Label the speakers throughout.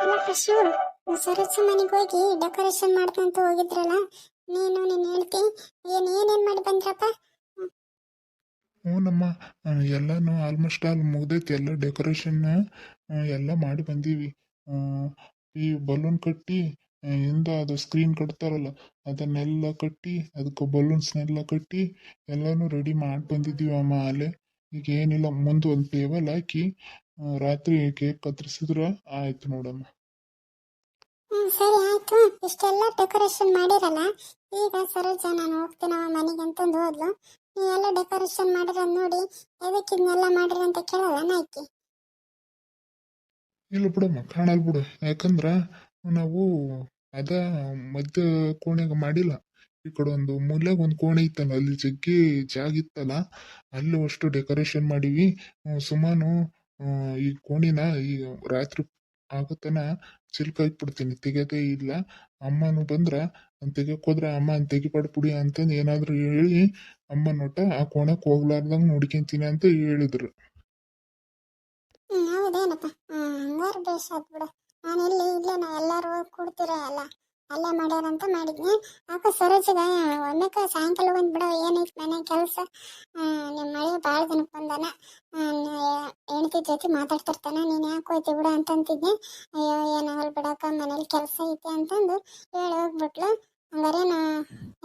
Speaker 1: ಅಲ್ಲ ಫಶು ಸರಸ್ ಮನೆಗೆ ಹೋಗಿ ಡೆಕೋರೇಷನ್ ಮಾಡ್ಕೊಂತ ಹೋಗಿದ್ರಲ್ಲ? ನೀನು ನೀನು ಹೇಳ್ತಿ ಏನ್ ಏನೇನ್ ಮಾಡಿ ಬಂದ್ರಪ್ಪ?
Speaker 2: ಹ್ಞೂನಮ್ಮ ಎಲ್ಲಾನು ಆಲ್ಮೋಸ್ಟ್ ಆಲ್ ಮುಗ್ದೈತಿ ಎಲ್ಲ ಡೆಕೋರೇಷನ್ ಎಲ್ಲ ಮಾಡಿ ಬಂದೀವಿ. ಈ ಬಲೂನ್ ಕಟ್ಟಿ ಹಿಂದ ಅದು ಸ್ಕ್ರೀನ್ ಕಟ್ತಾರಲ್ಲ, ಅದನ್ನೆಲ್ಲ ಕಟ್ಟಿ, ಅದಕ್ಕೆ ಬಲೂನ್ಸ್ನೆಲ್ಲ ಕಟ್ಟಿ, ಎಲ್ಲಾನು ರೆಡಿ ಮಾಡಿ ಬಂದಿದ್ದೀವಿ ಅಮ್ಮ ಅಲ್ಲೇ ಈಗ ಏನಿಲ್ಲ, ಮುಂದೆ ಒಂದು ಟೇಬಲ್ ಹಾಕಿ ರಾತ್ರಿ ಕೇಕ್ ಕತ್ತರಿಸಿದ್ರೆ? ಆಯ್ತು ನೋಡಮ್ಮ.
Speaker 1: ಹ್ಮ್ ಸರಿ ಆಯ್ತು. ಇಷ್ಟೆಲ್ಲ ಡೆಕೋರೇಷನ್ ಮಾಡಿರಲ್ಲ ಈಗ ಸರೋಜ ನಾನು ಹೋಗ್ತೀನವ ಮನೆಗೆ ಅಂತಂದು ಹೋದ್ಲು. ಎಲ್ಲ ಡೆಕೋರೇಷನ್ ಮಾಡಿರೋದ್ ನೋಡಿ ಎದಕ್ಕೆ ಇದನ್ನೆಲ್ಲ ಮಾಡಿರಿ ಅಂತ ಕೇಳಲ್ಲ ನಾಯ್ಕಿ?
Speaker 2: ಇಲ್ಲ ಬಿಡಮ್ಮ ಕಾಣಲ್ ಬಿಡು. ಯಾಕಂದ್ರೆ ನಾವು ಅದ ಮಧ್ಯ ಕೋಣೆಗೆ ಮಾಡಿಲ್ಲ. ಈ ಕಡೆ ಒಂದು ಮೂಲೆಗೆ ಒಂದು ಕೋಣೆ ಇತ್ತಲ್ಲ ಅಲ್ಲಿ ಜಗ್ಗಿ ಜಾಗ ಇತ್ತಲ್ಲ ಅಲ್ಲೂ ಅಷ್ಟು ಡೆಕೋರೇಷನ್ ಮಾಡಿವಿ. ಸುಮಾನು ಈ ಕೋಣಿನ ಈ ರಾತ್ರಿ ಆಗತನ ಚಿಲ್ಕ ಬಿಡ್ತೀನಿ ತೆಗೆದೇ ಇಲ್ಲ. ಅಮ್ಮನು ಬಂದ್ರ ತೆಗಿಯಕ್ ಹೋದ್ರ ಅಮ್ಮ ತೆಗಿಪಾಡ್ ಪುಡಿ ಅಂತ ಏನಾದ್ರು ಹೇಳಿ ಅಮ್ಮ ನೋಟ ಆ ಕೋಣೆಕ್ ಹೋಗ್ಲಾರ್ದಂಗ್ ನೋಡ್ಕೊಂತೀನಿ ಅಂತ ಹೇಳಿದ್ರು.
Speaker 1: ಹೌದೇನಪ್ಪ ಹಂಗಾರು ಬೇಷ್ ಆತ್ ಬಿಡು. ನಾನು ಇಲ್ಲಿ ಇಲ್ಲೇ ನಾ ಎಲ್ಲರೂ ಕೂಡ್ತಿರ ಅಲ್ಲ. ಅಲ್ಲೇ ಮಾಡ್ಯಾರಂತ ಮಾಡಿದ್ನಿ. ಯಾಕೋ ಸರೋಜಗ, ಒಮ್ಮೆಕ ಸಾಯಂಕಾಲ ಬಿಡ ಏನೈತ್ ಮನೆ ಕೆಲಸ? ನಿಮ್ಮ ಮಳೆ ಭಾಳ ದಿನಕ್ಕೆ ಬಂದಾನ. ಹೆಂಡತಿ ಜೊತೆ ಮಾತಾಡ್ತಿರ್ತಾನ ನೀನು ಯಾಕೆ ಹೋಯ್ತಿ ಬಿಡು ಅಂತಂತಿದ್ದೆ. ಅಯ್ಯೋ ಏನಾಗಲ್ ಬಿಡಕ್ಕ ಮನೇಲಿ ಕೆಲಸ ಐತೆ ಅಂತಂದು ಹೇಳಿ ಹೋಗ್ಬಿಟ್ಲು. ಹಂಗಾರೆ ನಾ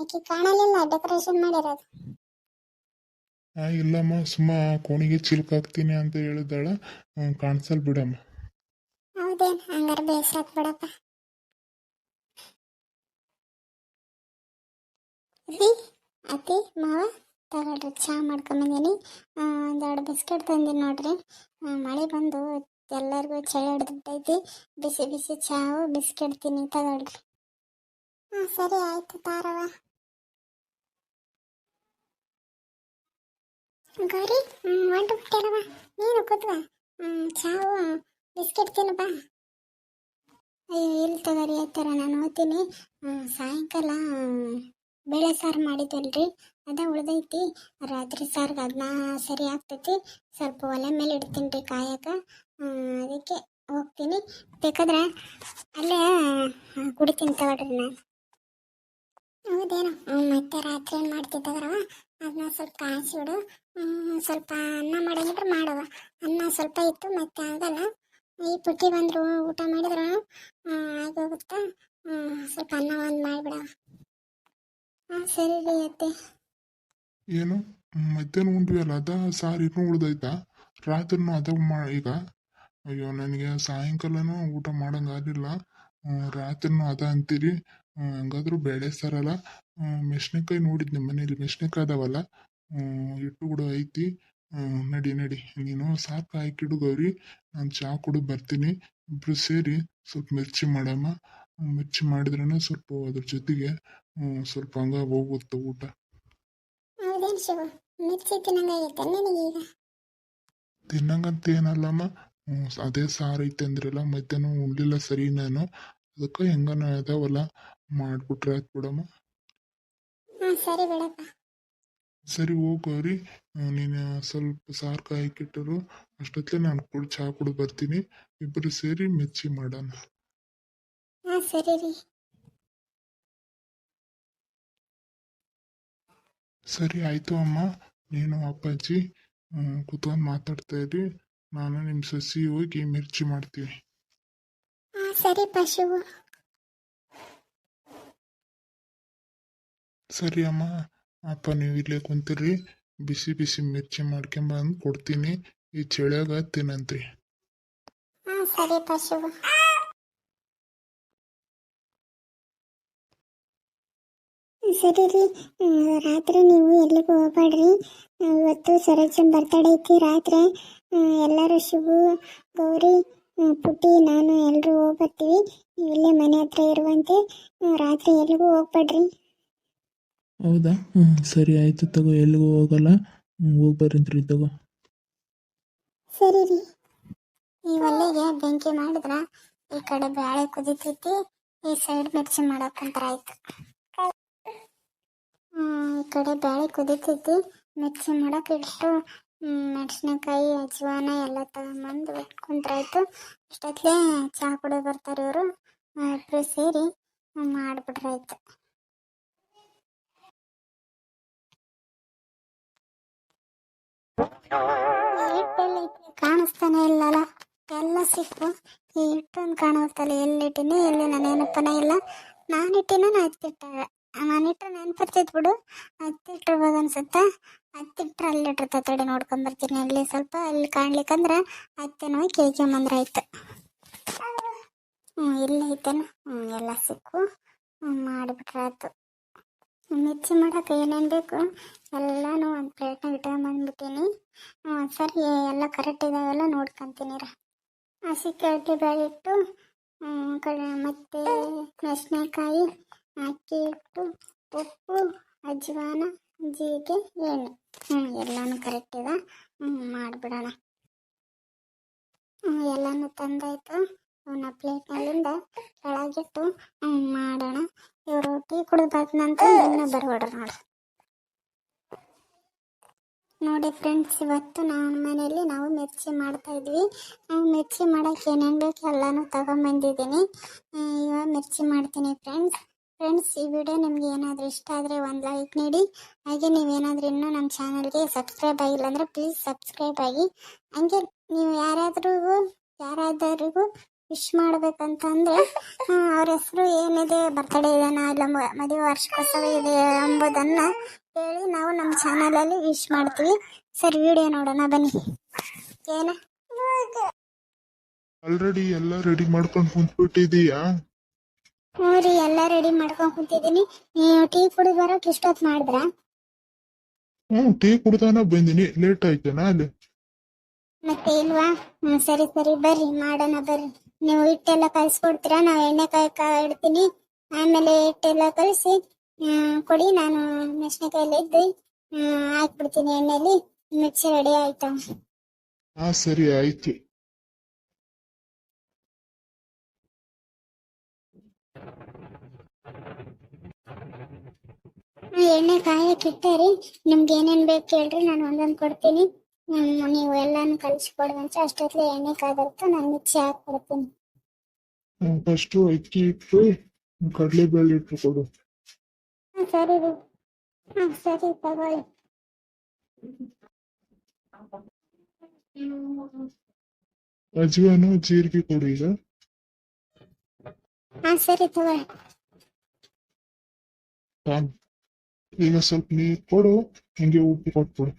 Speaker 1: ಆಕಿ ಕಾಣಲಿಲ್ಲ ಡೆಕೋರೇಷನ್ ಮಾಡಿರೋದು.
Speaker 2: ಆ ಇಲ್ಲಮ್ಮ ಸುಮ್ಮ ಕೋಣಿಗೆ ಚಿಲ್ಕ ಹಾಕ್ತೀನಿ ಅಂತ ಹೇಳಿದಾಳ ಕಾಣಿಸಲ್ ಬಿಡಮ್ಮ.
Speaker 1: ಹೌದೇನ್ ಹಂಗಾರೆ ಬೇಸಾಕ್ ಬಿಡಪ್ಪ. ಅತಿ ಮಾವ? ತಗೊಳ್ರಿ ಚಹಾ ಮಾಡ್ಕೊಂಬಂದೀನಿ ಒಂದೆರಡು ಬಿಸ್ಕೆಟ್ ತಂದೀನಿ ನೋಡ್ರಿ. ಮಳೆ ಬಂದು ಎಲ್ಲರಿಗೂ ಚಳಿ ಹಿಡ್ದೈತಿ ಬಿಸಿ ಬಿಸಿ ಚಹಾವು ಬಿಸ್ಕೆಟ್ ತಿನ್ನಿ ತಗೊಳ್ರಿ. ಸರಿ ಆಯ್ತು ತಾರವ ಗೌರಿ ಹೊಂಟು ಬಿಟ್ಟೇನವ ನೀನು ಕೂತ್ವ ಚಾವು, ಬಿಸ್ಕೆಟ್ ತಿನ್ನಪ್ಪ ಅಯ್ಯೋ ಇಲ್ಲಿ ತಗೋರಿ ಆಯ್ತಾರ ನಾನು ಓದ್ತೀನಿ. ಸಾಯಂಕಾಲ ಬೇಳೆ ಸಾರು ಮಾಡಿದ್ದಲ್ರಿ ಅದ ಉಳ್ದೈತಿ. ರಾತ್ರಿ ಸಾರ್ಗೆ ಅದನ್ನ ಸರಿ ಆಗ್ತೈತಿ. ಸ್ವಲ್ಪ ಒಲೆ ಮೇಲೆ ಇಡ್ತೀನಿ ರೀ ಕಾಯಕ. ಅದಕ್ಕೆ ಹೋಗ್ತೀನಿ. ಬೇಕಾದ್ರೆ ಅಲ್ಲೇ ಕುಡಿತೀನಿ ತಗೊಳ್ರಿ ನಾನು. ಹೌದೇನು? ಮತ್ತೆ ರಾತ್ರಿ ಏನು ಮಾಡ್ತಿದ್ದವ್ರವ ಅದನ್ನ ಸ್ವಲ್ಪ ಕಾಯಿಸಿಬಿಡು ಸ್ವಲ್ಪ ಅನ್ನ ಮಾಡಂಗಿದ್ರೆ ಮಾಡುವ. ಅನ್ನ ಸ್ವಲ್ಪ ಇತ್ತು, ಮತ್ತೆ ಆಗಲ್ಲ. ಈ ಪುಟ್ಟಿ ಬಂದರು, ಊಟ ಮಾಡಿದ್ರು. ಆಗೋಗುತ್ತಾ? ಸ್ವಲ್ಪ ಅನ್ನ ಒಂದು ಮಾಡಿಬಿಡವ. ಹಾಂ, ಸರಿ ರೀ ಅತ್ತೆ.
Speaker 2: ಏನು? ಮಧ್ಯಾಹ್ನ ಉಂಡ್ವಿ ಅಲ್ಲ ಅದ, ಸಾರು ಇನ್ನೂ ಉಳ್ದೈತಾ. ರಾತ್ರಿನೂ ಅದ ಮಾ ಈಗ. ಅಯ್ಯೋ, ನನಗೆ ಸಾಯಂಕಾಲನೂ ಊಟ ಮಾಡಂಗ ಆಗಿಲ್ಲ ರಾತ್ರಿನೂ ಅದ ಅಂತೀರಿ. ಹಂಗಾದ್ರೂ ಬೇಳೆ ಸಾರಲ್ಲ ಮೆಣಸಿನ್ಕಾಯಿ ನೋಡಿದ್ನಿ ಮನೇಲಿ. ಮೆಣಸಿನ್ಕಾಯಿ ಅದಾವಲ್ಲ? ಹಿಟ್ಟು ಕೂಡ ಐತಿ. ನಡಿ ನಡಿ. ನೀನು ಸಾಕು ಹಾಕಿಡು ಗೌರಿ. ನಾನು ಚಹಾ ಕುಡಿದು ಬರ್ತೀನಿ. ಇಬ್ರು ಸೇರಿ ಸ್ವಲ್ಪ ಮಿರ್ಚಿ ಮಾಡಮ್ಮ. ಮಿರ್ಚಿ ಮಾಡಿದ್ರೇನೆ ಸ್ವಲ್ಪ ಅದ್ರ ಜೊತೆಗೆ ಸ್ವಲ್ಪ ಹಂಗ ಹೋಗುತ್ತೆ ಊಟ.
Speaker 1: ಹೌದೇನು ಶಿವ? ಮಿರ್ಚಿ ತಿನ್ನಂಗಾಗೈತೆ ನಿನಗೀಗ
Speaker 2: ತಿನ್ನಂಗಂತ ಏನಲ್ಲಮ್ಮ ಅದೇ ಸಾರು ಐತೆ ಅಂದ್ರಲ್ಲ ಮಧ್ಯಾಹ್ನ ಉಣ್ಲಿಲ್ಲ ಸರಿ ನಾನು. ಅದಕ್ಕೆ ಹೆಂಗನ ಅದಾವಲ್ಲ ಮಾಡ್ಬಿಟ್ರೆ ಆಯ್ತು ಬಿಡಮ್ಮ.
Speaker 1: ಹಾಂ ಸರಿ ಬಿಡಪ್ಪ.
Speaker 2: ಸರಿ ಹೋಗೋರಿ ನೀನು ಸ್ವಲ್ಪ ಸಾರು ಕಾಯಿಕಿಟ್ಟರು ಅಷ್ಟೊತ್ತಲೆ ನಾನು ಕುಡ್ ಚಹಾ ಕುಡಿದು ಬರ್ತೀನಿ. ಇಬ್ಬರು ಸೇರಿ ಮೆಚ್ಚಿ ಮಾಡೋಣ.
Speaker 1: ಹಾಂ ಸರಿ ರೀ.
Speaker 2: ಸರಿ ಆಯಿತು ಅಮ್ಮ ನೀನು ಅಪ್ಪಾಜಿ ಕುತ್ಕೊಂಡು ಮಾತಾಡ್ತಾ ಇರಿ. ನಾನು ನಿಮ್ಮ ಸಸಿ ಹೋಗಿ ಮಿರ್ಚಿ ಮಾಡ್ತೀವಿ
Speaker 1: ಹಾಂ ಸರಿ ಪಶು.
Speaker 2: ಸರಿ ಅಮ್ಮ ಅಪ್ಪ ನೀವು ಇಲ್ಲೇ ಕುಂತೀರಿ ಬಿಸಿ ಬಿಸಿ ಮಿರ್ಚಿ ಮಾಡ್ಕೊಂಬಂದು ಕೊಡ್ತೀನಿ. ಈ ಚಳಿಯಾಗ ತಿನ್ನಂತ್ರಿ
Speaker 1: ಹಾಂ ಸರಿ ಪಶು. ಸರಿ ರೀ. ರಾತ್ರಿ ನೀವು ಎಲ್ಲಿಗೂ ಹೋಗ್ಬೇಡ್ರಿ. ಇವತ್ತು ಸರೋಜನ್ ಬರ್ತಡೇ ಐತಿ ರಾತ್ರಿ. ಎಲ್ಲರೂ ಶಿವು ಗೌರಿ ಪುಟ್ಟಿ ನಾನು ಎಲ್ಲರೂ ಹೋಗ್ಬರ್ತೀವಿ. ನೀವು ಇಲ್ಲೇ ಮನೆ ಹತ್ರ ಇರುವಂತೆ ರಾತ್ರಿ ಎಲ್ಲಿಗೂ ಹೋಗ್ಬೇಡ್ರಿ.
Speaker 3: ಹೌದಾ? ಹ್ಞೂ ಸರಿ ಆಯ್ತು ತಗೋ ಎಲ್ಲಿಗೂ ಹೋಗಲ್ಲ. ಹೋಗಿ ತಗೋ.
Speaker 1: ಸರಿ ರೀ. ಈ ಒಲೆಗೆ ಬೆಂಕಿ ಮಾಡಿದ್ರ ಈ ಕಡೆ ಬ್ಯಾಳೆ ಕುದಿತೈತಿ ಈ ಸೈಡ್ ಮಿರ್ಚಿ ಮಾಡೋಕಂತರ ಆಯ್ತು ಕಡೆ ಬ್ಯಾಳೆ ಕುದಿತೈತಿ ಮಿರ್ಚಿ ಮಾಡಕ್ ಇಟ್ಟು ಮೆಣಸಿನಕಾಯಿ, ಅಜ್ವಾನ ಎಲ್ಲ ತಗೊಂಬಂದು ಇಟ್ಕೊಂಡ್ರಾಯ್ತು ಇಷ್ಟೊತ್ತಲೇ ಚಹಾ ಕುಡಿ ಬರ್ತಾರೆ ಇವರು ಇಬ್ಬರು ಸೇರಿ ಮಾಡಿಬಿಟ್ರಾಯ್ತು. ಕಾಣಿಸ್ತಾನೆ ಇಲ್ಲಲ್ಲ, ಎಲ್ಲ ಸಿಕ್ಕು. ಈ ಹಿಟ್ಟೊಂದು ಎಲ್ಲಿ ಎಲ್ಲಿಟ್ಟಿನಿ, ಎಲ್ಲಿ ನಾನೇನಪ್ಪನೇ ಇಲ್ಲ. ನಾನು ಇಟ್ಟಿನ ನಾ ಹತ್ತಿಟ್ಟಾಗ ನಾನು ನೆನ್ಪಿರ್ತೈತೆ ಬಿಡು. ಹತ್ತಿಟ್ಟಿರ್ಬೋದು ಅನ್ಸುತ್ತೆ? ಹತ್ತಿಟ್ರೆ ಅಲ್ಲಿ ಇಟ್ಟಿರ್ತ ತಡಿ ನೋಡ್ಕೊಂಬರ್ತೀನಿ ಅಲ್ಲಿ ಸ್ವಲ್ಪ ಅಲ್ಲಿ ಕಾಣ್ಲಿಕ್ಕಂದ್ರೆ ಹತ್ತೆನೋ ಕೇಳ್ಕೊಂಬಂದ್ರಾಯ್ತು ಹ್ಞೂ ಇಲ್ಲ ಐತೇನು? ಹ್ಞೂ ಎಲ್ಲ ಸಿಕ್ಕು. ಹ್ಞೂ ಮಾಡಿಬಿಟ್ರಾಯ್ತು. ಮಿರ್ಚಿ ಮಾಡೋಕೆ ಏನೇನು ಬೇಕು? ಎಲ್ಲನೂ ಒಂದು ಪ್ಲೇಟ್ನಾಗ ಇಟ್ಕೊಂಬಂದ್ಬಿಟ್ಟೀನಿ ಹ್ಞೂ ಸರಿ ಎಲ್ಲ ಕರೆಕ್ಟ್ ಇದಾವೆಲ್ಲ ನೋಡ್ಕೊಂತೀನಿ ರೀ. ಹಸಿ ಕೇಳ್ತಿ ಬೇಳೆ ಇಟ್ಟು ಹ್ಮ್, ಕಡೆ ಮತ್ತು ಮೆಣಸಿನಕಾಯಿ ಅಕ್ಕಿ ಹಿಟ್ಟು ಉಪ್ಪು, ಅಜ್ವಾನ, ಜೀರಿಗೆ ಎಣ್ಣೆ ಹ್ಞೂ ಎಲ್ಲನೂ ಕರೆಕ್ಟ್ ಇದೆ. ಹ್ಞೂ ಮಾಡಿಬಿಡೋಣ. ಹ್ಞೂ ಎಲ್ಲನೂ ತಂದಾಯಿತು. ಅವನ ಪ್ಲೇಟ್ನಲ್ಲಿಂದ ಕೆಳಗಿಟ್ಟು ಹ್ಞೂ ಮಾಡೋಣ. ಇವರು ಟೀ ಕುಡಿದು ನಂತರ ಇನ್ನೂ ಬರಬೇಡ್ರಿ ನೋಡಿ. ಫ್ರೆಂಡ್ಸ್ ಇವತ್ತು ನಮ್ಮ ಮನೆಯಲ್ಲಿ ನಾವು ಮಿರ್ಚಿ ಮಾಡ್ತಾ ಇದ್ವಿ. ಮಿರ್ಚಿ ಮಾಡೋಕ್ಕೆ ಏನೇನು ಬೇಕು ಎಲ್ಲನೂ ತಗೊಂಬಂದಿದ್ದೀನಿ. ಇವಾಗ ಮಿರ್ಚಿ ಮಾಡ್ತೀನಿ ಫ್ರೆಂಡ್ಸ್ ಫ್ರೆಂಡ್ಸ್ ಈ ವಿಡಿಯೋ ನಿಮ್ಗೆ ಏನಾದರೂ ಇಷ್ಟ ಆದರೆ ಒಂದು ಲೈಕ್ ನೀಡಿ. ಹಾಗೆ ನೀವೇನಾದರೂ ಇನ್ನೂ ನಮ್ಮ ಚಾನಲ್ಗೆ ಸಬ್ಸ್ಕ್ರೈಬ್ ಆಗಿಲ್ಲ ಅಂದರೆ ಪ್ಲೀಸ್ ಸಬ್ಸ್ಕ್ರೈಬ್ ಆಗಿ. ಹಂಗೆ ನೀವು ಯಾರಾದ್ರೂ ಯಾರಾದರಿಗೂ ವಿಶ್ ಮಾಡಬೇಕಂತಂದರೆ ಅವ್ರ ಹೆಸರು ಏನಿದೆ ಬರ್ತಡೇ ಇದೆನಾ, ಇಲ್ಲ ಮದುವೆ ವಾರ್ಷಿಕೋತ್ಸವ ಇದೆ ಎಂಬುದನ್ನು ಹೇಳಿ ನಾವು ನಮ್ಮ ಚಾನಲಲ್ಲಿ ವಿಶ್ ಮಾಡ್ತೀವಿ. ಸರಿ ವಿಡಿಯೋ ನೋಡೋಣ, ಬನ್ನಿ. ಏನ?
Speaker 2: ಆಲ್ರೆಡಿ ಎಲ್ಲ ರೆಡಿ ಮಾಡ್ಕೊಂಡು ಕುಂತ್ಬಿಟ್ಟಿದೀಯಾ?
Speaker 1: ಹ್ಞೂ ರೀ ಎಲ್ಲ ರೆಡಿ ಮಾಡ್ಕೊಂಡು ಕುಂತಿದ್ದೀನಿ. ನೀವು ಟೀ ಕುಡಿದು ಬರೋಕೆ ಇಷ್ಟೊತ್ತು ಮಾಡಿದ್ರಾ?
Speaker 2: ಹ್ಮ್ ಟೀ ಕುಡ್ದಾನ ಬಂದಿನಿ. ಲೇಟ್ ಆಯ್ತೇನಾ ಅಲ್ಲಿ?
Speaker 1: ಮತ್ತೆ ಇಲ್ವಾ ಹ್ಮ್, ಸರಿ ಸರಿ ಬರ್ರಿ ಮಾಡೋಣ ಬರ್ರಿ. ನೀವು ಹಿಟ್ಟೆಲ್ಲ ಕಲಿಸ್ಕೊಡ್ತೀರಾ? ನಾವು ಎಣ್ಣೆ ಕಾಯಿ ಇಡ್ತೀನಿ ಆಮೇಲೆ ಹಿಟ್ಟೆಲ್ಲ ಕಲಿಸಿ ಕೊಡಿ ನಾನು ಮೆಣಸಿನಕಾಯಲ್ಲಿ ಇದ್ದು ಹಾಕ್ಬಿಡ್ತೀನಿ ಎಣ್ಣೆಲಿ. ಮಿಕ್ಸಿ ರೆಡಿ ಆಯ್ತಾ?
Speaker 2: ಹಾ ಸರಿ ಆಯ್ತು.
Speaker 1: ಎಣ್ಣೆ ಕಾಯಕ್ಕೆ ಇಟ್ಟರಿ. ನಿಮ್ಗೆ ಏನೇನ್ ಬೇಕು ಹೇಳ್ರಿ ನಾನು ಒಂದೊಂದು ಕೊಡ್ತೀನಿ. ನೀವು ಎಲ್ಲಾನು ಕಲಿಸ್ಕೊಡುವಂತೆ ಅಷ್ಟೊತ್ಲೆ ಎಣ್ಣೆ ಕಾದರ್ತ ನಾನು ಮಿಕ್ಸಿ ಹಾಕ್ಬಿಡ್ತೀನಿ
Speaker 2: ಫಸ್ಟು ಅಕ್ಕಿ ಇಟ್ಟು ಕಡಲೆಬೇಳೆ ಇಟ್ಟು ಕೊಡು.
Speaker 1: ಹಾಂ ಸರಿ ರೀ. ಹಾಂ ಸರಿ ತಗೊಳ್ಳಿ
Speaker 2: ಅಜ್ವಾನು ಜೀರಿಗೆ ಕೊಡು ಈಗ.
Speaker 1: ಹಾಂ ಸರಿ ತಗೊಳ್ಳಿ.
Speaker 2: ಈಗ ಸ್ವಲ್ಪ ನೀರು ಕೊಡು ಹಿಂಗೆ ಉಪ್ಪು ಕೊಟ್ಬಿಡು.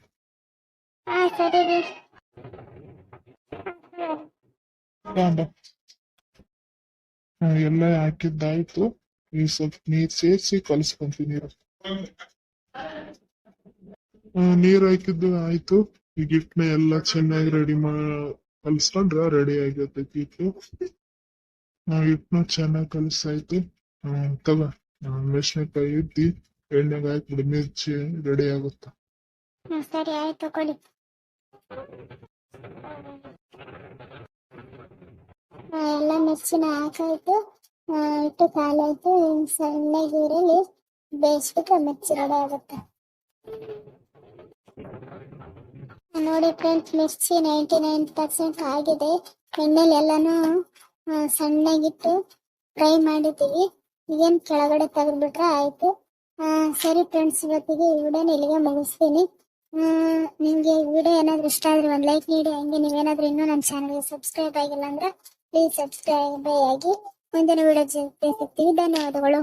Speaker 2: ಎಲ್ಲ ಹಾಕಿದ್ದಾಯ್ತು. ಈಗ ಸ್ವಲ್ಪ ನೀರ್ ಸೇರಿಸಿ ಕಲಿಸ್ಕೊಂತೀನಿ ನೀರು ನೀರ್ ಹಾಕಿದ್ದು ಆಯ್ತು. ಈ ಗಿಫ್ಟ್ನ ಎಲ್ಲ ಚೆನ್ನಾಗಿ ರೆಡಿ ಮಾ ಕಲಿಸ್ಕೊಂಡ್ರ ರೆಡಿ ಆಗಿರ್ತೈತಿ ಗಿಫ್ಟ್ ಆ, ಹಿಟ್ನು ಚೆನ್ನಾಗಿ ಕಲಿಸಾಯ್ತು. ಹ್ಮ್ ತಗೋ ಮೆಣಸಿನಕಾಯಿ ಇದ್ದಿ. ಮಿರ್ಚಿ ರೆಡಿ ಆಗುತ್ತಾ
Speaker 1: ಸರಿ ಆಯ್ತು ಕೊಡಿ. ಎಲ್ಲ ಮಿರ್ಚಿನ ಹಾಕಾಯ್ತು. ಆ, ಹಿಟ್ಟು ಕಾಲಾಯ್ತು. ಸಣ್ಣಗೆ ಈರುಳ್ಳಿ ಬೇಯಿಸ್ಬಿಟ್ರೆ ಮಿರ್ಚಿ ರೆಡಿ ಆಗುತ್ತೆ ನೋಡಿ ಫ್ರೆಂಡ್ಸ್ ಮಿರ್ಚಿ ನೈಂಟಿ ನೈನ್ ಪರ್ಸೆಂಟ್ ಆಗಿದೆ. ಎಣ್ಣೆಲಿ ಎಲ್ಲಾನು ಸಣ್ಣಗಿಟ್ಟು ಫ್ರೈ ಮಾಡಿದ್ದೀವಿ. ಈಗೇನು ಕೆಳಗಡೆ ತೆಗೆದ್ಬಿಟ್ರೆ ಆಯಿತು. ಸರಿ ಫ್ರೆಂಡ್ಸ್ ಇವತ್ತಿಗೆ ಈ ವಿಡಿಯೋನ ಇಲ್ಲಿಗೆ ಮುಗಿಸ್ತೀನಿ. ನಿಮಗೆ ವಿಡಿಯೋ ಏನಾದರೂ ಇಷ್ಟ ಆದರೆ ಒಂದು ಲೈಕ್ ನೀಡಿ, ಹಂಗೆ ನೀವೇನಾದರೂ ಇನ್ನೂ ನಮ್ಮ ಚಾನಲ್ಗೆ ಸಬ್ಸ್ಕ್ರೈಬ್ ಆಗಿಲ್ಲ ಅಂದ್ರೆ ಪ್ಲೀಸ್ ಸಬ್ಸ್ಕ್ರೈಬ್ ಆಗಿ. ಮುಂದಿನ ವಿಡಿಯೋ ಜೊತೆ ಸಿಗ್ತೀವಿ ಧನ್ಯವಾದಗಳು.